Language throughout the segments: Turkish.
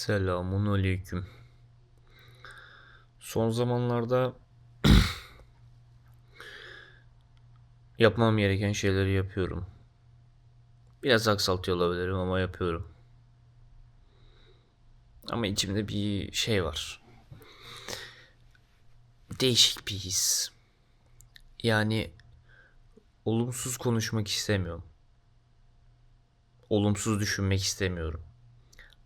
Selamun aleyküm. Son zamanlarda yapmam gereken şeyleri yapıyorum. Biraz aksaltıyor olabilirim ama yapıyorum. Ama içimde bir şey var. Değişik bir his. Yani olumsuz konuşmak istemiyorum. Olumsuz düşünmek istemiyorum.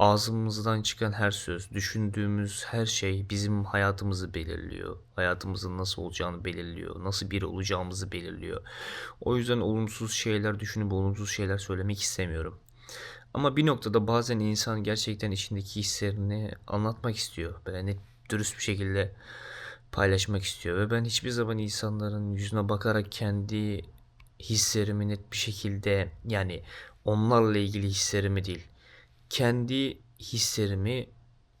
Ağzımızdan çıkan her söz, düşündüğümüz her şey bizim hayatımızı belirliyor. Hayatımızın nasıl olacağını belirliyor. Nasıl biri olacağımızı belirliyor. O yüzden olumsuz şeyler düşünüp olumsuz şeyler söylemek istemiyorum. Ama bir noktada bazen insan gerçekten içindeki hislerini anlatmak istiyor. Net, dürüst bir şekilde paylaşmak istiyor. Ve ben hiçbir zaman insanların yüzüne bakarak kendi hislerimi net bir şekilde yani onlarla ilgili hislerimi değil kendi hislerimi,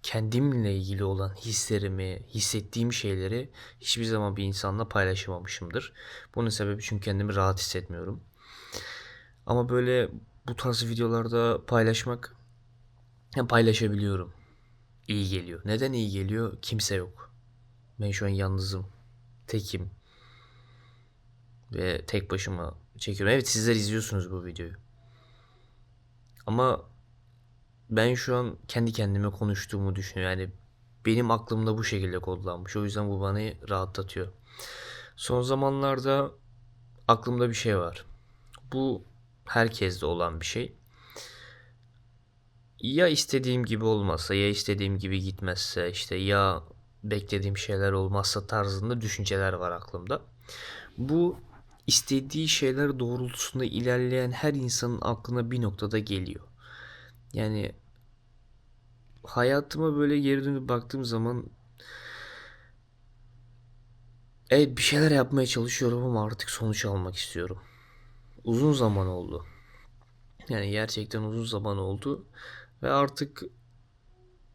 kendimle ilgili olan hislerimi, hissettiğim şeyleri hiçbir zaman bir insanla paylaşamamışımdır. Bunun sebebi çünkü kendimi rahat hissetmiyorum. Ama böyle bu tarz videolarda paylaşmak paylaşabiliyorum. İyi geliyor. Neden iyi geliyor? Kimse yok. Ben şu an yalnızım. Tekim. Ve tek başıma çekiyorum. Evet sizler izliyorsunuz bu videoyu. Ama ben şu an kendi kendime konuştuğumu düşünüyorum. Yani benim aklımda bu şekilde kodlanmış. O yüzden bu beni rahatlatıyor. Son zamanlarda aklımda bir şey var. Bu herkeste olan bir şey. Ya istediğim gibi olmazsa ya istediğim gibi gitmezse işte ya beklediğim şeyler olmazsa tarzında düşünceler var aklımda. Bu istediği şeyler doğrultusunda ilerleyen her insanın aklına bir noktada geliyor. Yani hayatıma böyle geri dönüp baktığım zaman evet bir şeyler yapmaya çalışıyorum ama artık sonuç almak istiyorum. Uzun zaman oldu. Yani gerçekten uzun zaman oldu ve artık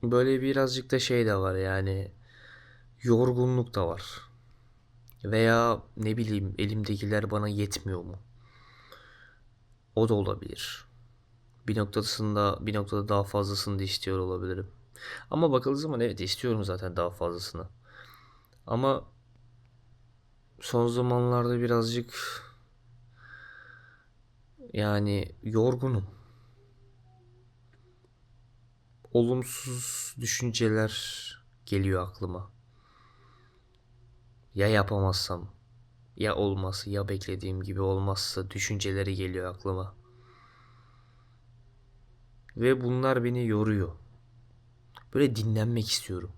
böyle birazcık da şey de var yani yorgunluk da var. Veya ne bileyim elimdekiler bana yetmiyor mu? O da olabilir bir noktasında bir noktada daha fazlasını da istiyor olabilirim. Ama bakıldığı zaman evet istiyorum zaten daha fazlasını. Ama son zamanlarda birazcık yani yorgunum. Olumsuz düşünceler geliyor aklıma. Ya yapamazsam, ya olmaz, ya beklediğim gibi olmazsa düşünceleri geliyor aklıma. Ve bunlar beni yoruyor. Böyle dinlenmek istiyorum.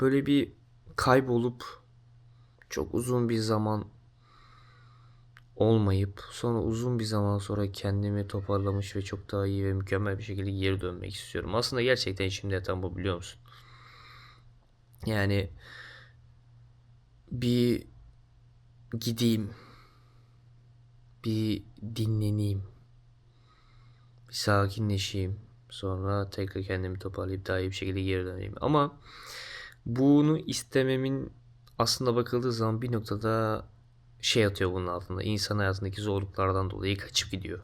Böyle bir kaybolup çok uzun bir zaman olmayıp sonra uzun bir zaman sonra kendimi toparlamış ve çok daha iyi ve mükemmel bir şekilde geri dönmek istiyorum. Aslında gerçekten içimde yatan bu biliyor musun? Yani bir gideyim bir dinleneyim. Bir sakinleşeyim. Sonra tekrar kendimi toparlayıp daha iyi bir şekilde geri döneyim. Ama bunu istememin aslında bakıldığı zaman bir noktada şey atıyor bunun altında. İnsan hayatındaki zorluklardan dolayı kaçıp gidiyor.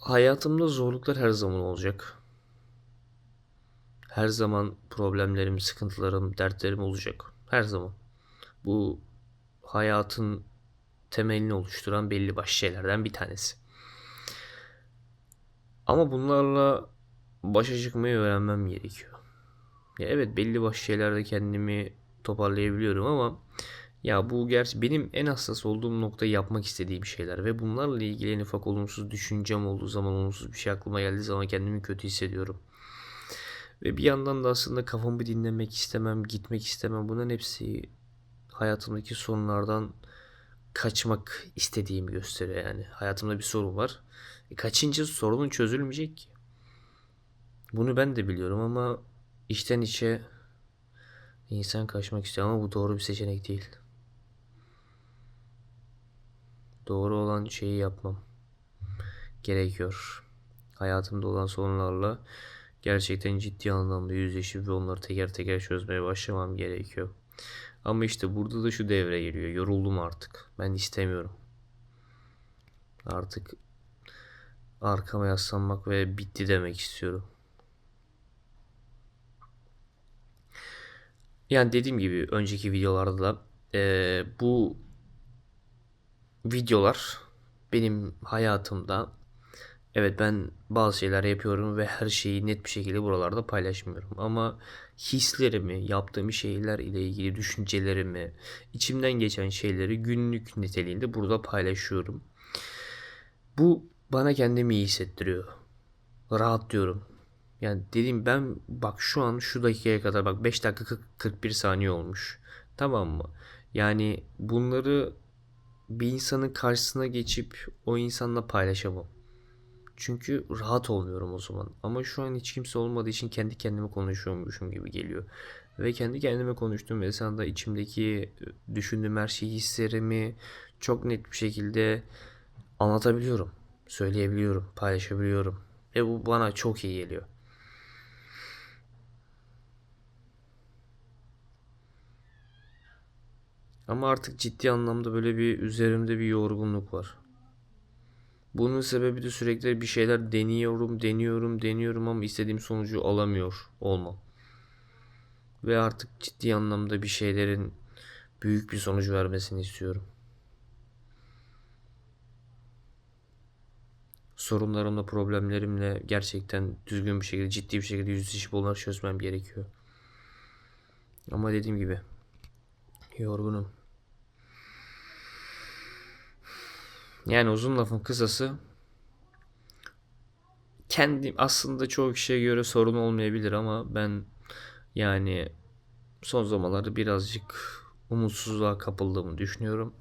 Hayatımda zorluklar her zaman olacak. Her zaman problemlerim, sıkıntılarım, dertlerim olacak. Her zaman. Bu hayatın temelini oluşturan belli başlı şeylerden bir tanesi. Ama bunlarla başa çıkmayı öğrenmem gerekiyor. Ya evet belli başlı şeylerde kendimi toparlayabiliyorum ama ya bu gerçi benim en hassas olduğum nokta yapmak istediğim şeyler ve bunlarla ilgili en ufak olumsuz düşüncem olduğu zaman olumsuz bir şey aklıma geldiği zaman kendimi kötü hissediyorum. Ve bir yandan da aslında kafamı dinlemek istemem, gitmek istemem. Bunların hepsi hayatımdaki sorunlardan kaçmak istediğimi gösteriyor yani. Hayatımda bir sorun var. E kaçıncı sorunun çözülmeyecek ki? Bunu ben de biliyorum ama içten içe insan kaçmak istiyor ama bu doğru bir seçenek değil. Doğru olan şeyi yapmam gerekiyor. Hayatımda olan sorunlarla gerçekten ciddi anlamda yüzleşip ve onları teker teker çözmeye başlamam gerekiyor. Ama işte burada da şu devre giriyor. Yoruldum artık. Ben istemiyorum. Artık arkama yaslanmak ve bitti demek istiyorum. Yani dediğim gibi önceki videolarda da eee, bu videolar benim hayatımda evet ben bazı şeyler yapıyorum ve her şeyi net bir şekilde buralarda paylaşmıyorum. Ama hislerimi, yaptığım şeyler ile ilgili düşüncelerimi, içimden geçen şeyleri günlük niteliğinde burada paylaşıyorum. Bu bana kendimi iyi hissettiriyor. Rahatlıyorum. Yani dediğim ben bak şu an şu dakikaya kadar bak 5 dakika 40 41 saniye olmuş. Tamam mı? Yani bunları bir insanın karşısına geçip o insanla paylaşamam. Çünkü rahat olmuyorum o zaman. Ama şu an hiç kimse olmadığı için kendi kendime konuşuyormuşum gibi geliyor. Ve kendi kendime konuştuğum esnada içimdeki e, düşündüğüm her şeyi, hislerimi çok net bir şekilde anlatabiliyorum. Söyleyebiliyorum, paylaşabiliyorum. Ve bu bana çok iyi geliyor. Ama artık ciddi anlamda böyle bir üzerimde bir yorgunluk var. Bunun sebebi de sürekli bir şeyler deniyorum, deniyorum, deniyorum ama istediğim sonucu alamıyor olmam. Ve artık ciddi anlamda bir şeylerin büyük bir sonuç vermesini istiyorum. Sorunlarımla, problemlerimle gerçekten düzgün bir şekilde, ciddi bir şekilde yüzleşip onları çözmem gerekiyor. Ama dediğim gibi yorgunum. Yani uzun lafın kısası kendim aslında çoğu kişiye göre sorun olmayabilir ama ben yani son zamanlarda birazcık umutsuzluğa kapıldığımı düşünüyorum.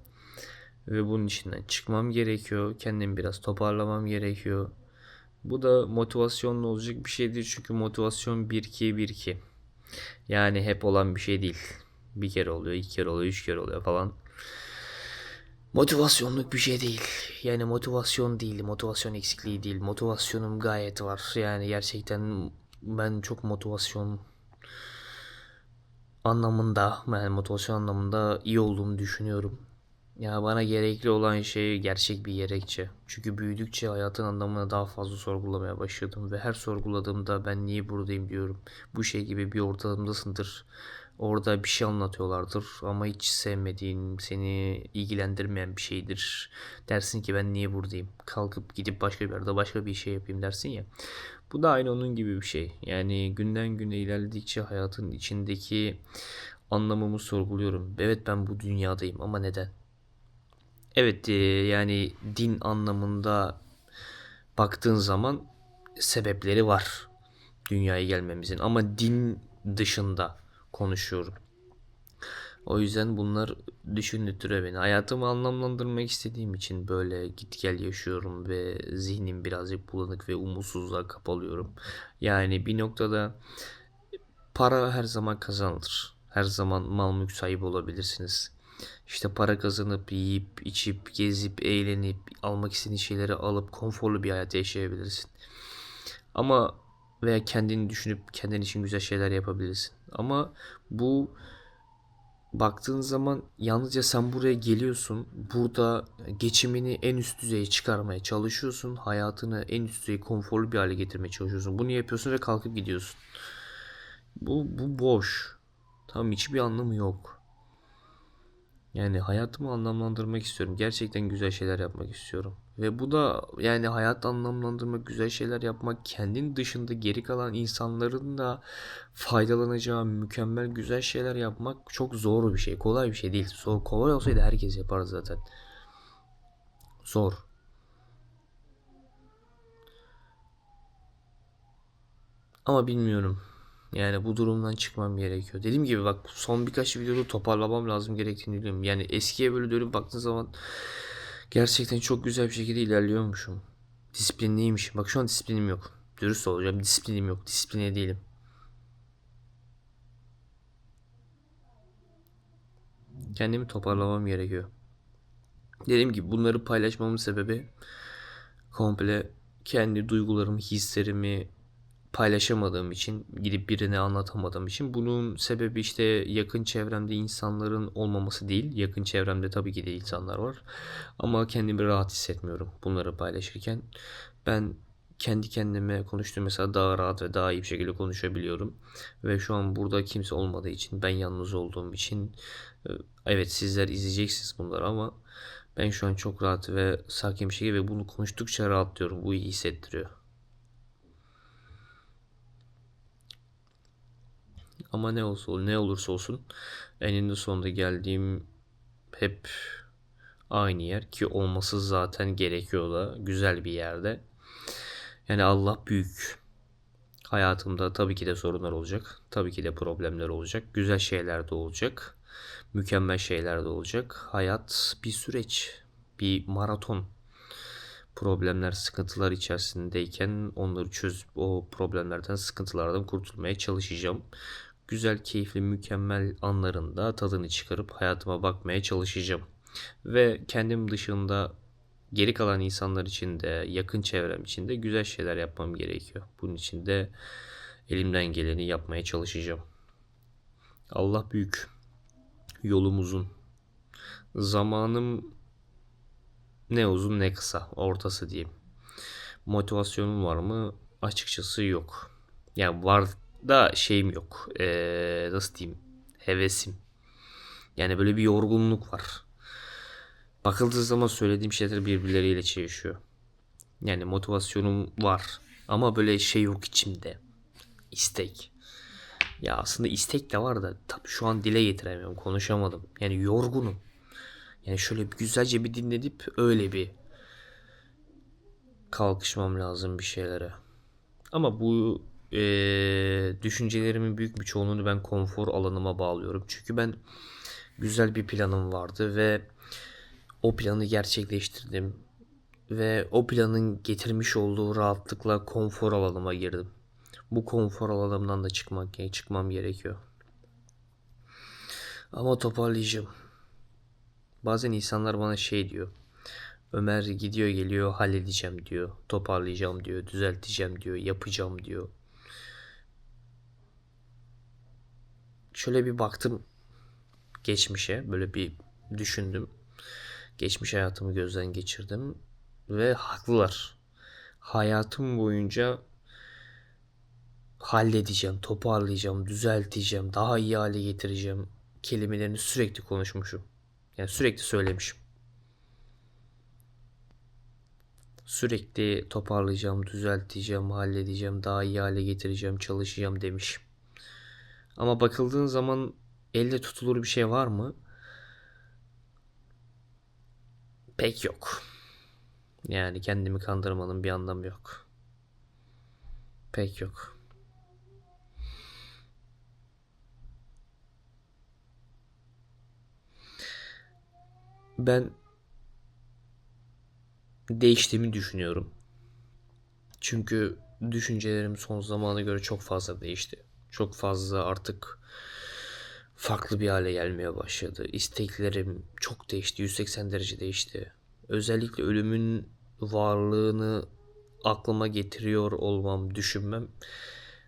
Ve bunun içinden çıkmam gerekiyor. Kendimi biraz toparlamam gerekiyor. Bu da motivasyonla olacak bir şey değil. Çünkü motivasyon 1-2-1-2. Yani hep olan bir şey değil. Bir kere oluyor, iki kere oluyor, üç kere oluyor falan. Motivasyonluk bir şey değil. Yani motivasyon değil, motivasyon eksikliği değil. Motivasyonum gayet var. Yani gerçekten ben çok motivasyon anlamında, yani motivasyon anlamında iyi olduğumu düşünüyorum. Ya bana gerekli olan şey gerçek bir gerekçe. Çünkü büyüdükçe hayatın anlamını daha fazla sorgulamaya başladım ve her sorguladığımda ben niye buradayım diyorum. Bu şey gibi bir ortamdasındır. Orada bir şey anlatıyorlardır ama hiç sevmediğin, seni ilgilendirmeyen bir şeydir. Dersin ki ben niye buradayım? Kalkıp gidip başka bir yerde başka bir şey yapayım dersin ya. Bu da aynı onun gibi bir şey. Yani günden güne ilerledikçe hayatın içindeki anlamımı sorguluyorum. Evet ben bu dünyadayım ama neden? Evet e, yani din anlamında baktığın zaman sebepleri var dünyaya gelmemizin ama din dışında konuşuyorum. O yüzden bunlar düşündürtüyor beni. Hayatımı anlamlandırmak istediğim için böyle git gel yaşıyorum ve zihnim birazcık bulanık ve umutsuzluğa kapalıyorum. Yani bir noktada para her zaman kazanılır. Her zaman mal mülk sahibi olabilirsiniz. İşte para kazanıp yiyip içip gezip eğlenip almak istediğin şeyleri alıp konforlu bir hayat yaşayabilirsin. Ama veya kendini düşünüp kendin için güzel şeyler yapabilirsin. Ama bu baktığın zaman yalnızca sen buraya geliyorsun. Burada geçimini en üst düzeye çıkarmaya çalışıyorsun. Hayatını en üst düzeye konforlu bir hale getirmeye çalışıyorsun. Bunu yapıyorsun ve kalkıp gidiyorsun. Bu, bu boş. Tamam hiçbir anlamı yok. Yani hayatımı anlamlandırmak istiyorum. Gerçekten güzel şeyler yapmak istiyorum. Ve bu da yani hayat anlamlandırmak, güzel şeyler yapmak, kendin dışında geri kalan insanların da faydalanacağı mükemmel güzel şeyler yapmak çok zor bir şey. Kolay bir şey değil. Zor, kolay olsaydı herkes yapar zaten. Zor. Ama bilmiyorum. Yani bu durumdan çıkmam gerekiyor. Dediğim gibi bak son birkaç videoda toparlamam lazım gerektiğini biliyorum. Yani eskiye böyle dönüp baktığın zaman gerçekten çok güzel bir şekilde ilerliyormuşum. Disiplinliymişim. Bak şu an disiplinim yok. Dürüst olacağım. Disiplinim yok. Disipline değilim. Kendimi toparlamam gerekiyor. Dediğim gibi bunları paylaşmamın sebebi komple kendi duygularımı, hislerimi, paylaşamadığım için, gidip birine anlatamadığım için bunun sebebi işte yakın çevremde insanların olmaması değil. Yakın çevremde tabii ki de insanlar var. Ama kendimi rahat hissetmiyorum bunları paylaşırken. Ben kendi kendime konuştuğum mesela daha rahat ve daha iyi bir şekilde konuşabiliyorum. Ve şu an burada kimse olmadığı için, ben yalnız olduğum için e, evet sizler izleyeceksiniz bunları ama ben şu an çok rahat ve sakin bir şekilde ve bunu konuştukça rahatlıyorum. Bu iyi hissettiriyor. Ama ne olsa ne olursa olsun eninde sonunda geldiğim hep aynı yer ki olması zaten gerekiyor da güzel bir yerde. Yani Allah büyük. Hayatımda tabii ki de sorunlar olacak. Tabii ki de problemler olacak. Güzel şeyler de olacak. Mükemmel şeyler de olacak. Hayat bir süreç, bir maraton. Problemler, sıkıntılar içerisindeyken onları çözüp o problemlerden, sıkıntılardan kurtulmaya çalışacağım. Güzel, keyifli, mükemmel anlarında tadını çıkarıp hayatıma bakmaya çalışacağım. Ve kendim dışında geri kalan insanlar için de, yakın çevrem için de güzel şeyler yapmam gerekiyor. Bunun için de elimden geleni yapmaya çalışacağım. Allah büyük. Yolum uzun. Zamanım ne uzun ne kısa. Ortası diyeyim. Motivasyonum var mı? Açıkçası yok. Yani var da şeyim yok. Ee, nasıl diyeyim? Hevesim. Yani böyle bir yorgunluk var. Bakıldığı zaman söylediğim şeyler birbirleriyle çelişiyor. Yani motivasyonum var. Ama böyle şey yok içimde. İstek. Ya aslında istek de var da tabii şu an dile getiremiyorum. Konuşamadım. Yani yorgunum. Yani şöyle güzelce bir dinledip öyle bir kalkışmam lazım bir şeylere. Ama bu e, düşüncelerimin büyük bir çoğunluğunu ben konfor alanıma bağlıyorum. Çünkü ben güzel bir planım vardı ve o planı gerçekleştirdim. Ve o planın getirmiş olduğu rahatlıkla konfor alanıma girdim. Bu konfor alanımdan da çıkmak, çıkmam gerekiyor. Ama toparlayacağım. Bazen insanlar bana şey diyor. Ömer gidiyor geliyor halledeceğim diyor. Toparlayacağım diyor. Düzelteceğim diyor. Yapacağım diyor. Şöyle bir baktım geçmişe. Böyle bir düşündüm. Geçmiş hayatımı gözden geçirdim. Ve haklılar. Hayatım boyunca halledeceğim, toparlayacağım, düzelteceğim, daha iyi hale getireceğim kelimelerini sürekli konuşmuşum. Yani sürekli söylemişim. Sürekli toparlayacağım, düzelteceğim, halledeceğim, daha iyi hale getireceğim, çalışacağım demişim. Ama bakıldığın zaman elde tutulur bir şey var mı? Pek yok. Yani kendimi kandırmanın bir anlamı yok. Pek yok. Ben değiştiğimi düşünüyorum. Çünkü düşüncelerim son zamana göre çok fazla değişti. Çok fazla artık farklı bir hale gelmeye başladı. İsteklerim çok değişti. 180 derece değişti. Özellikle ölümün varlığını aklıma getiriyor olmam, düşünmem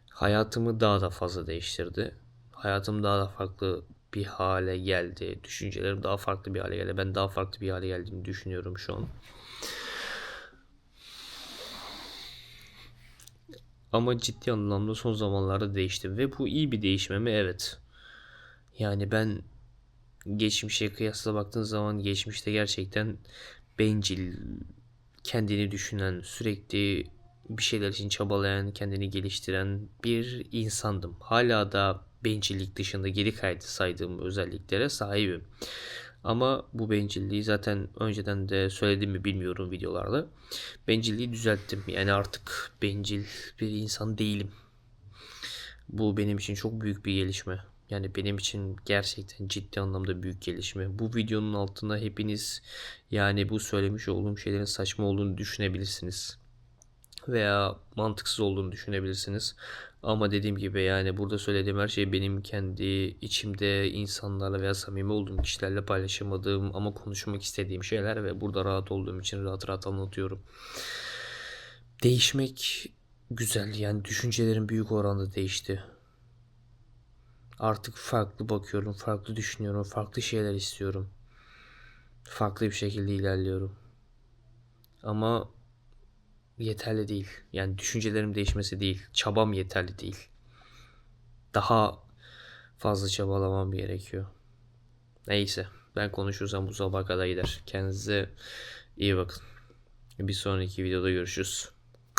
hayatımı daha da fazla değiştirdi. Hayatım daha da farklı bir hale geldi. Düşüncelerim daha farklı bir hale geldi. Ben daha farklı bir hale geldiğini düşünüyorum şu an. Ama ciddi anlamda son zamanlarda değişti ve bu iyi bir değişme mi? Evet. Yani ben geçmişe kıyasla baktığın zaman geçmişte gerçekten bencil, kendini düşünen, sürekli bir şeyler için çabalayan, kendini geliştiren bir insandım. Hala da bencillik dışında geri kaydı saydığım özelliklere sahibim. Ama bu bencilliği zaten önceden de söyledim mi bilmiyorum videolarda. Bencilliği düzelttim. Yani artık bencil bir insan değilim. Bu benim için çok büyük bir gelişme. Yani benim için gerçekten ciddi anlamda büyük gelişme. Bu videonun altına hepiniz yani bu söylemiş olduğum şeylerin saçma olduğunu düşünebilirsiniz. Veya mantıksız olduğunu düşünebilirsiniz. Ama dediğim gibi yani burada söylediğim her şey benim kendi içimde insanlarla veya samimi olduğum kişilerle paylaşamadığım ama konuşmak istediğim şeyler ve burada rahat olduğum için rahat rahat anlatıyorum. Değişmek güzel. Yani düşüncelerim büyük oranda değişti. Artık farklı bakıyorum, farklı düşünüyorum, farklı şeyler istiyorum. Farklı bir şekilde ilerliyorum. Ama yeterli değil. Yani düşüncelerim değişmesi değil. Çabam yeterli değil. Daha fazla çabalamam gerekiyor. Neyse. Ben konuşursam bu sabah kadar gider. Kendinize iyi bakın. Bir sonraki videoda görüşürüz.